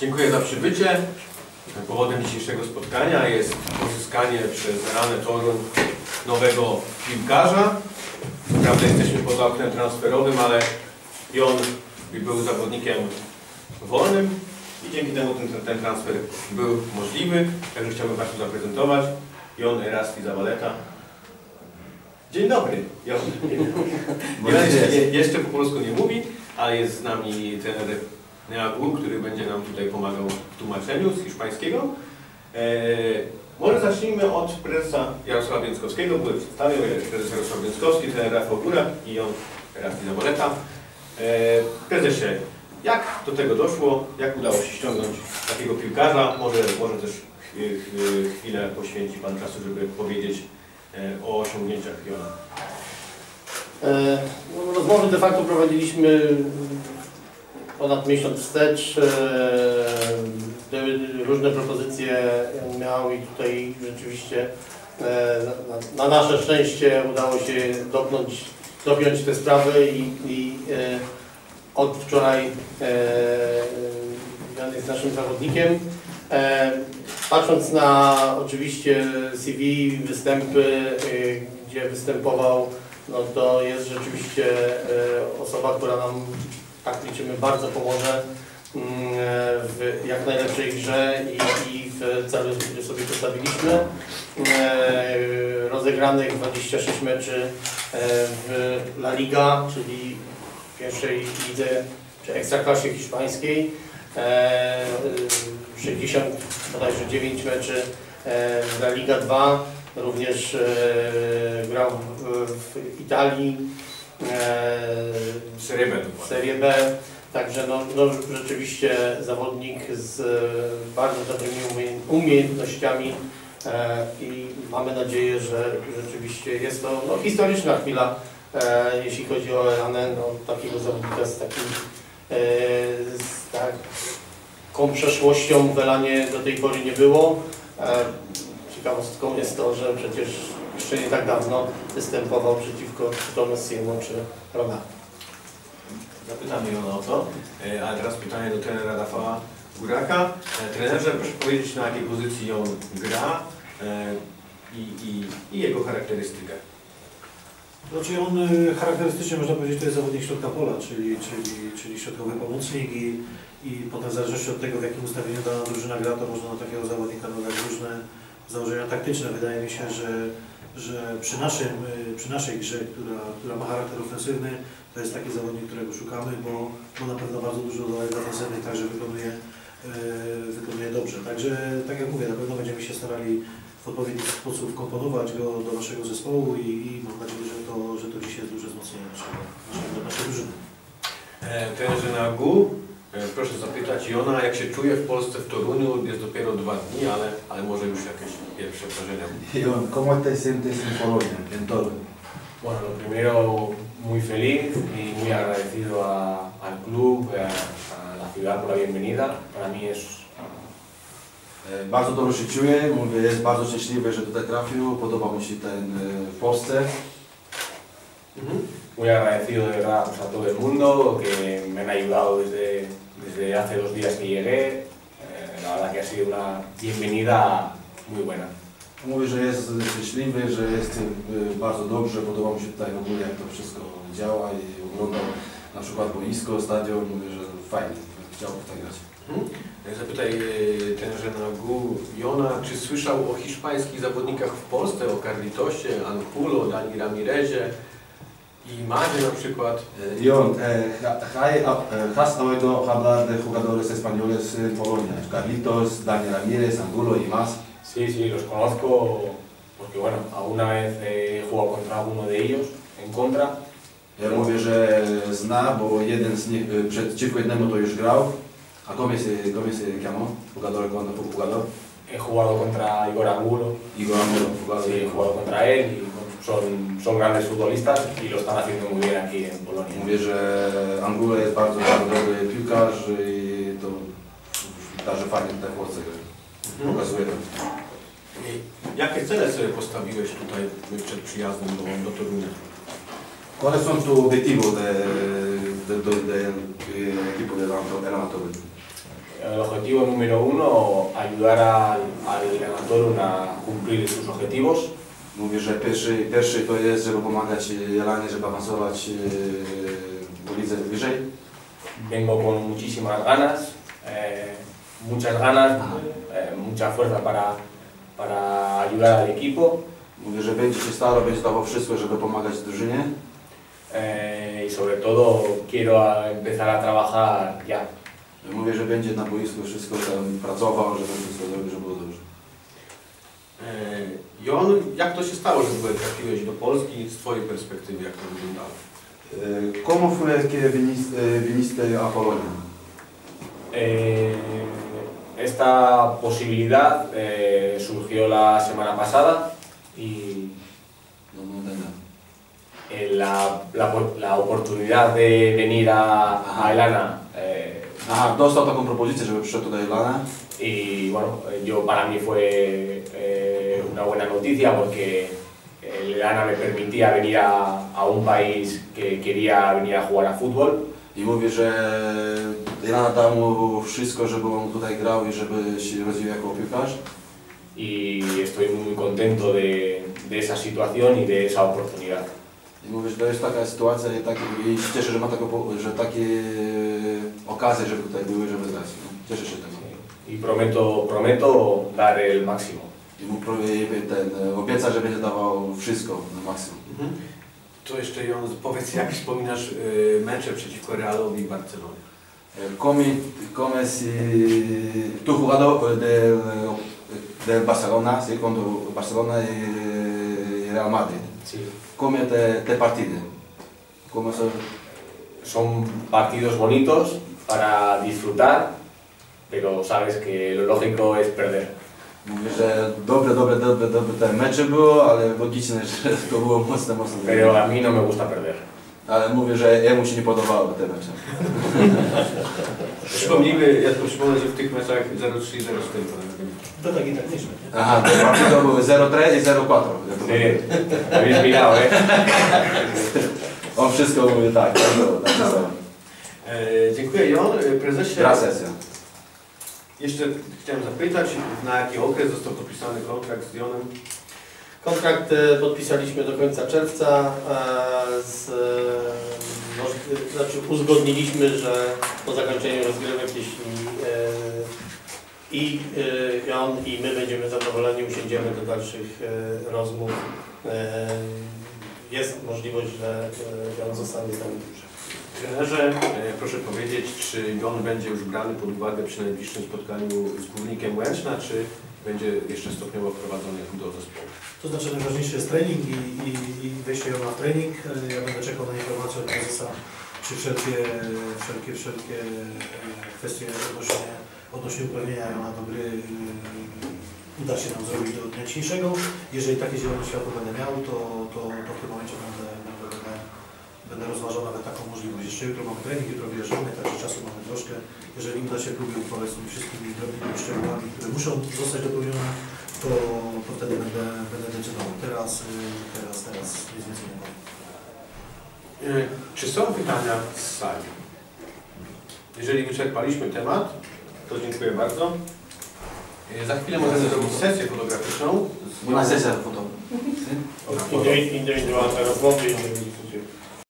Dziękuję za przybycie. Powodem dzisiejszego spotkania jest pozyskanie przez Ranę Toruń nowego piłkarza. Prawda jesteśmy poza oknem transferowym, ale i on był zawodnikiem wolnym i dzięki temu ten, ten, ten transfer był możliwy. Także chciałbym Państwu zaprezentować Jon Erasti Zawaleta. Dzień dobry. Jon. Jeszcze, jeszcze po polsku nie mówi, ale jest z nami trener Neagu, który będzie nam tutaj pomagał w tłumaczeniu z hiszpańskiego. Eee, może zacznijmy od prezesa Jarosława Więckowskiego, który przedstawił prezes Jarosław Więckowski, trener Rafał Górak i Jon Erasti Zawaleta. Eee, prezesie, jak do tego doszło? Jak udało się ściągnąć takiego piłkarza? Może, może też chwi- chwi- chwilę poświęci Pan czasu, żeby powiedzieć e, o osiągnięciach Jona. E, no, Rozmowy de facto prowadziliśmy ponad miesiąc wstecz. E, różne propozycje miał i tutaj rzeczywiście e, na, na nasze szczęście udało się dopnąć, dopiąć te sprawy i, i e, od wczoraj Jan jest naszym zawodnikiem. Patrząc na oczywiście CV, występy, gdzie występował no to jest rzeczywiście osoba, która nam, tak liczymy, bardzo pomoże mm, e, w jak najlepszej grze i, i w celu, który sobie postawiliśmy. E, Rozegranych 26 meczy e, w La Liga, czyli pierwszej lidze czy ekstraklasie hiszpańskiej. E, 60 bodajże 9 meczy e, w La Liga 2 również e, grał w, Italii, e, Serie B. Serie B, także no, no, rzeczywiście zawodnik z e, bardzo dobrymi umie- umiejętnościami e, i mamy nadzieję, że rzeczywiście jest to no, historyczna chwila, e, jeśli chodzi o Elanę, no, takiego zawodnika z takim e, z taką przeszłością w Elanie do tej pory nie było. E, Ciekawostką jest to, że przecież jeszcze nie tak dawno występował przeciwko czy to Messiemu, czy Ronaldo. Zapytamy ją o to, E, ale teraz pytanie do trenera Rafała Góraka. E, Trenerze, proszę powiedzieć na jakiej pozycji on gra e, i, i, i jego charakterystykę. Znaczy on charakterystycznie można powiedzieć to jest zawodnik środka pola, czyli, czyli, czyli środkowy pomocnik i, i potem w zależności od tego w jakim ustawieniu dana drużyna gra, to można na takiego zawodnika dodać różne założenia taktyczne. Wydaje mi się, że, że przy, naszym, przy naszej grze, która, która ma charakter ofensywny, to jest taki zawodnik, którego szukamy, bo, bo na pewno bardzo dużo zadań defensywnych także wykonuje, y, wykonuje dobrze. Także tak jak mówię, na pewno będziemy się starali w odpowiedni sposób wkomponować go do naszego zespołu i, i mam nadzieję, że to, że to dzisiaj jest duże wzmocnienie naszego, naszego, naszej drużyny. E, Trenerze Nagu, proszę zapytać Jona, jak się czuje w Polsce, w Toruniu. Jest dopiero dwa dni, ale, ale może już jakieś pierwsze wrażenia. Jon, ¿cómo te sientes en Polonia, en Toruń? Bueno, lo primero muy feliz y muy agradecido a- al club, a, a la ciudad por la bienvenida. Para mí es E, Bardzo dobrze się czuję, mówię, jest bardzo szczęśliwy, że tutaj trafił, podoba mi się ten e, w Polsce. Muy agradecido de verdad pues, a todo el mundo que me han ayudado desde, desde hace dos días que llegué. Eh, la verdad que ha sido una bienvenida muy buena. Mówi, że jest szczęśliwy, że jest e, bardzo dobrze, podoba mi się tutaj w ogóle jak to wszystko działa i oglądał na przykład boisko, stadion, mówię, że fajnie, chciał tutaj grać. E, Zapytaj e, trenerze Nagu Jona, czy słyszał o hiszpańskich zawodnikach w Polsce, o Carlitosie, Angulo, Dani Ramirezie i Madzie na przykład. E, Jon, e, hay- a- e, ¿has oído hablar de jugadores españoles en Polonia? Carlitos, Dani Ramírez, Angulo y más. Sí, sí, los conozco porque bueno, alguna vez he jugado contra alguno de ellos en contra Ja mówię, że zna, bo jeden z nich e, przeciwko jednemu to już grał. A como se, como se llamó? Jugador, cuando fue jugador? He jugado contra Igor Angulo, Igor Angulo, jugador. sí, he jugado contra él son, son grandes futbolistas y lo están haciendo muy bien aquí en Polonia. Mówię, że Angulo jest bardzo, bardzo dobry piłkarz i to także fajnie w Polsce gra. pokazuje Jakie cele sobie postawiłeś tutaj przed przyjazdem do, do Torunia? ¿Cuáles son tus objetivos de, de, de, el objetivo número uno, ayudar al, al a cumplir sus objetivos. Mówi, że pierwszy, pierwszy to jest, żeby pomagać Jelanie, żeby awansować e, w lidze wyżej. Vengo con muchísimas ganas, eh, muchas ganas, eh, mucha fuerza para, para ayudar al equipo Mówi, że będzie się starał, będzie dawał wszystko, żeby pomagać drużynie. eh, y sobre todo quiero empezar a trabajar ya. Mówię, że będzie na boisku wszystko tam pracował, żeby wszystko zrobił, żeby było dobrze. E, jak to się stało, że w ogóle trafiłeś do Polski z Twojej perspektywy, jak to wyglądało? E, Como fue que viniste, viniste a Polonia? Eh, esta posibilidad eh, surgió la semana pasada y No, no, no, no. eh, la, la, la oportunidad de venir a, a Elana Aha, dostał taką propozycję, żeby przyszedł tutaj Jelana. y bueno, eh, yo para mí fue eh, una buena noticia porque el Elana me permitía venir a, a un país que quería venir a jugar a fútbol I mówi, że Jelana dał mu wszystko, żeby on tutaj grał i żeby się rozwijał jako piłkarz. y estoy muy contento de, de esa situación y de esa oportunidad. I mówi, że to jest taka sytuacja i, tak, i się cieszę, że ma taką, że takie okazje, żeby tutaj były, żeby grać. No, cieszę się tego. Y prometo, prometo dar el máximo. I mu i ten, e, obieca, że będzie dawał wszystko na maksimum. To jeszcze Jon, powiedz, jak wspominasz e, mecze przeciwko Realowi i Barcelonie? Come, come si tu jugado del, del Barcelona, sí, cuando Barcelona y Real Madrid. Sí. Come te, te partide. Come son, Son partidos bonitos para disfrutar, pero sabes que lo lógico es perder. mówię, że dobre, dobre, dobre, dobre te mecze było, ale logiczne, że to było mocne, mocne. Pero a mí no me gusta perder. Ale mówię, że jemu się nie podobały te mecze. Przypomnijmy, ja tylko przypomnę, że w tych meczach 0-3 i 0-4 pamiętam. To tak i tak? Aha, te partido były 0-3 i 0-4. Sí, habéis mirado, ¿eh? On wszystko mówi tak, tak było, tak było. E, dziękuję Jon. E, Prezesie, sesja. jeszcze chciałem zapytać, na jaki okres został podpisany kontrakt z Jonem? Kontrakt e, podpisaliśmy do końca czerwca. e, Z, moż- znaczy uzgodniliśmy, że po zakończeniu rozgrywek, jeśli e, i e, on i my będziemy zadowoleni, usiądziemy do dalszych e, rozmów. Jest możliwość, że on zostanie z nami dłużej. Trenerze, proszę powiedzieć, czy Jon będzie już brany pod uwagę przy najbliższym spotkaniu z Górnikiem Łęczna, czy będzie jeszcze stopniowo wprowadzony do zespołu? To znaczy najważniejszy jest trening i, i, i wejście w trening. Ja będę czekał na informację od prezesa, czy wszelkie, wszelkie, wszelkie e, kwestie odnośnie, odnośnie uprawnienia Jona do gry e, uda się nam zrobić do dnia dzisiejszego. Jeżeli takie zielone światło będę miał, to, to, to w tym momencie będę, będę, będę, rozważał nawet taką możliwość. Jeszcze jutro mamy trening, jutro wyjeżdżamy, także czasu mamy troszkę. Jeżeli uda się klubi uporać z tymi wszystkimi drobnymi szczegółami, które muszą zostać dopełnione, to, to wtedy będę, będę decydował. Teraz, y, teraz, teraz nic więcej nie Czy są pytania z sali? Jeżeli wyczerpaliśmy temat, to dziękuję bardzo. E, Za chwilę możemy zrobić sesję fotograficzną. z Una Jonem. sesja foto. Indywi- Indywidualne rozmowy. indywidualne-